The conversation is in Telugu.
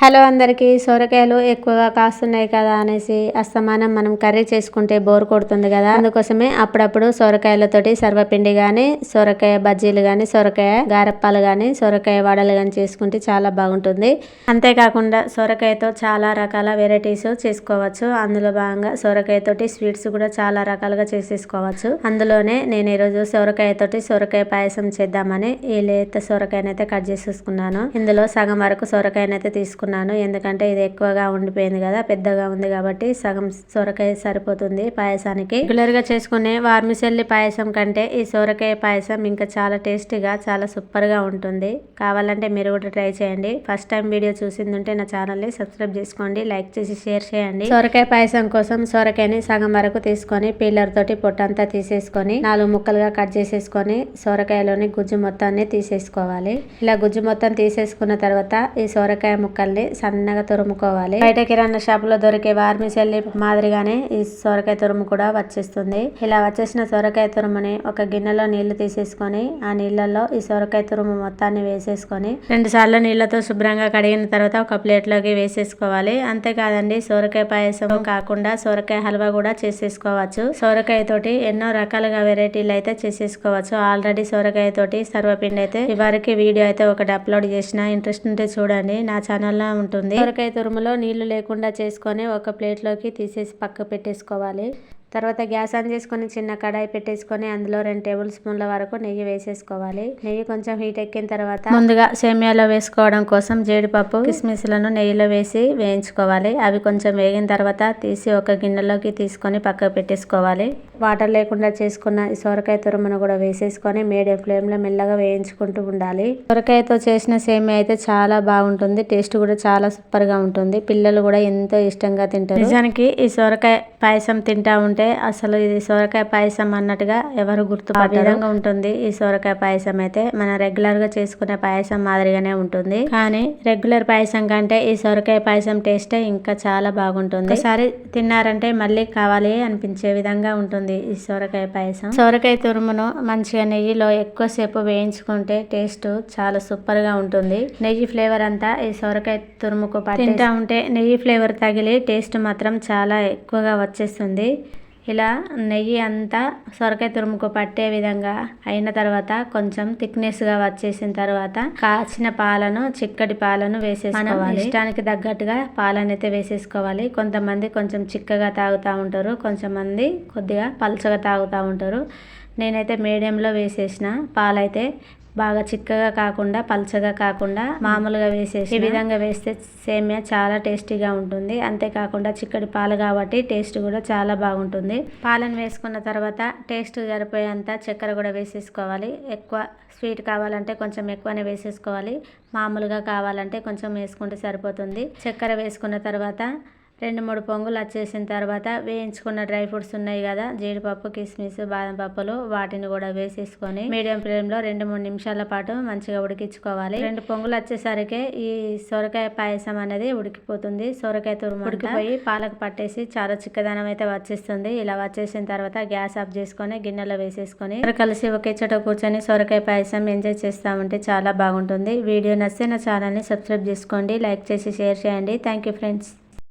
హలో అందరికీ సొరకాయలు ఎక్కువగా కాస్తున్నాయి కదా అనేసి అస్తమానం మనం కర్రీ చేసుకుంటే బోర్ కొడుతుంది కదా. అందుకోసమే అప్పుడప్పుడు సొరకాయలతోటి సర్వపిండి కానీ సొరకాయ బజ్జీలు కానీ సొరకాయ గారప్పాలు కానీ సొరకాయ వడలు కానీ చేసుకుంటే చాలా బాగుంటుంది. అంతేకాకుండా సొరకాయతో చాలా రకాల వెరైటీస్ చేసుకోవచ్చు. అందులో భాగంగా సొరకాయతోటి స్వీట్స్ కూడా చాలా రకాలుగా చేసేసుకోవచ్చు. అందులోనే నేను ఈరోజు సొరకాయతోటి సొరకాయ పాయసం చేద్దామని ఈ లేత సొరకాయనైతే కట్ చేసేసుకున్నాను. ఇందులో సగం వరకు సొరకాయనైతే తీసుకున్నాను. తీసుకున్నాను ఎందుకంటే ఇది ఎక్కువగా ఉండిపోయింది కదా పెద్దగా ఉంది కాబట్టి సగం సొరకాయ సరిపోతుంది పాయసానికి. రెగ్యులర్గా చేసుకునే వార్మిసెల్లి పాయసం కంటే ఈ సొరకాయ పాయసం ఇంకా చాలా టేస్టీగా చాలా సూపర్గా ఉంటుంది. కావాలంటే మీరు కూడా ట్రై చేయండి. ఫస్ట్ టైం వీడియో చూసింది ఉంటే నా ఛానల్ని సబ్స్క్రైబ్ చేసుకోండి లైక్ చేసి షేర్ చేయండి. సొరకాయ పాయసం కోసం సొరకాయని సగం వరకు తీసుకొని పీలర్ తోటి పొట్టంతా తీసేసుకొని నాలుగు ముక్కలుగా కట్ చేసేసుకొని సొరకాయలోని గుజ్జు మొత్తాన్ని తీసేసుకోవాలి. ఇలా గుజ్జు మొత్తం తీసేసుకున్న తర్వాత ఈ సొరకాయ ముక్కల్ని తీసుకోవాలి సన్నగా తురుముకోవాలి. బయట కిరాణా షాప్లో దొరికే వార్మిసెల్లి మాదిరిగానే ఈ సొరకాయ తురుము కూడా వచ్చేస్తుంది. ఇలా వచ్చేసిన సొరకాయ తురుముని ఒక గిన్నెలో నీళ్ళు తీసేసుకొని ఆ నీళ్ళలో ఈ సొరకాయ తురుము మొత్తాన్ని వేసేసుకొని రెండు సార్లు నీళ్ళతో శుభ్రంగా కడిగిన తర్వాత ఒక ప్లేట్లోకి వేసేసుకోవాలి. అంతేకాదండి సొరకాయ పాయసం కాకుండా సొరకాయ హల్వా కూడా చేసేసుకోవచ్చు. సొరకాయ తోటి ఎన్నో రకాలుగా వెరైటీలు అయితే చేసేసుకోవచ్చు. ఆల్రెడీ సొరకాయ తోటి సర్వపిండి అయితే ఇవరికి వీడియో అయితే ఒకటి అప్లోడ్ చేసిన. ఇంట్రెస్ట్ ఉంటే చూడండి. నా ఛానల్లో ఇలా ఉంటుంది. సొరకాయ తురుములో నీళ్ళు లేకుండా చేసుకొని ఒక ప్లేట్లోకి తీసేసి పక్క పెట్టేసుకోవాలి. తర్వాత గ్యాస్ ఆన్ చేసుకొని చిన్న కడాయి పెట్టేసుకొని అందులో రెండు టేబుల్ స్పూన్ల వరకు నెయ్యి వేసేసుకోవాలి. నెయ్యి కొంచెం హీట్ ఎక్కిన తర్వాత ముందుగా సేమియాలో వేసుకోవడం కోసం జీడిపప్పు కిస్మిస్లను నెయ్యిలో వేసి వేయించుకోవాలి. అవి కొంచెం వేగిన తర్వాత తీసి ఒక గిన్నెలోకి తీసుకొని పక్కకు పెట్టేసుకోవాలి. వాటర్ లేకుండా చేసుకున్న ఈ సొరకాయ తురుమును కూడా వేసేసుకొని మీడియం ఫ్లేమ్లో మెల్లగా వేయించుకుంటూ ఉండాలి. సొరకాయతో చేసిన సేమియా అయితే చాలా బాగుంటుంది టేస్ట్ కూడా చాలా సూపర్గా ఉంటుంది. పిల్లలు కూడా ఎంతో ఇష్టంగా తింటారు. నిజానికి ఈ సొరకాయ పాయసం తింటా ఉంటే అసలు ఇది సొరకాయ పాయసం అన్నట్టుగా ఎవరు గుర్తు విధంగా ఉంటుంది. ఈ సొరకాయ పాయసం అయితే మన రెగ్యులర్గా చేసుకునే పాయసం మాదిరిగానే ఉంటుంది. కానీ రెగ్యులర్ పాయసం కంటే ఈ సొరకాయ పాయసం టేస్ట్ ఇంకా చాలా బాగుంటుంది. ఒకసారి తిన్నారంటే మళ్ళీ కావాలి అనిపించే విధంగా ఉంటుంది ఈ సొరకాయ పాయసం. సొరకాయ తురుమును మంచిగా నెయ్యిలో ఎక్కువసేపు వేయించుకుంటే టేస్ట్ చాలా సూపర్గా ఉంటుంది. నెయ్యి ఫ్లేవర్ అంతా ఈ సొరకాయ తురుముకు తింటా ఉంటే నెయ్యి ఫ్లేవర్ తగిలి టేస్ట్ మాత్రం చాలా ఎక్కువగా వచ్చేస్తుంది. ఇలా నెయ్యి అంతా సొరకాయ తురుముకు పట్టే విధంగా అయిన తర్వాత కొంచెం థిక్నెస్గా వచ్చేసిన తర్వాత కాచిన పాలను చిక్కటి పాలను వేసేసుకోవాలి. ఇష్టానికి తగ్గట్టుగా పాలను అయితే వేసేసుకోవాలి. కొంతమంది కొంచెం చిక్కగా తాగుతూ ఉంటారు కొంచెంమంది కొద్దిగా పలుచగా తాగుతూ ఉంటారు. నేనైతే మీడియంలో వేసేసిన పాలైతే బాగా చిక్కగా కాకుండా పల్చగా కాకుండా మామూలుగా వేసేసి ఈ విధంగా వేస్తే సేమియా చాలా టేస్టీగా ఉంటుంది. అంతేకాకుండా చిక్కడి పాలు కాబట్టి టేస్ట్ కూడా చాలా బాగుంటుంది. పాలను వేసుకున్న తర్వాత టేస్ట్ సరిపోయేంత చక్కెర కూడా వేసేసుకోవాలి. ఎక్కువ స్వీట్ కావాలంటే కొంచెం ఎక్కువనే వేసేసుకోవాలి. మామూలుగా కావాలంటే కొంచెం వేసుకుంటే సరిపోతుంది. చక్కెర వేసుకున్న తర్వాత రెండు మూడు పొంగులు వచ్చేసిన తర్వాత వేయించుకున్న డ్రై ఫ్రూట్స్ ఉన్నాయి కదా జీడిపప్పు కిస్మిస్ బాదం పప్పులు వాటిని కూడా వేసేసుకొని మీడియం ఫ్లేమ్లో రెండు మూడు నిమిషాల పాటు మంచిగా ఉడికించుకోవాలి. రెండు పొంగులు వచ్చేసరికి ఈ సొరకాయ పాయసం అనేది ఉడికిపోతుంది. సొరకాయ తురుము ఉడికిపోయి పాలకు పట్టేసి చాలా చిక్కదనం అయితే వచ్చేస్తుంది. ఇలా వచ్చేసిన తర్వాత గ్యాస్ ఆఫ్ చేసుకొని గిన్నెలో వేసేసుకొని కలిసి ఒకే చోట కూర్చొని సొరకాయ పాయసం ఎంజాయ్ చేస్తామంటే చాలా బాగుంటుంది. వీడియో నచ్చితే నా ఛానల్ని సబ్స్క్రైబ్ చేసుకోండి లైక్ చేసి షేర్ చేయండి. Thank you friends.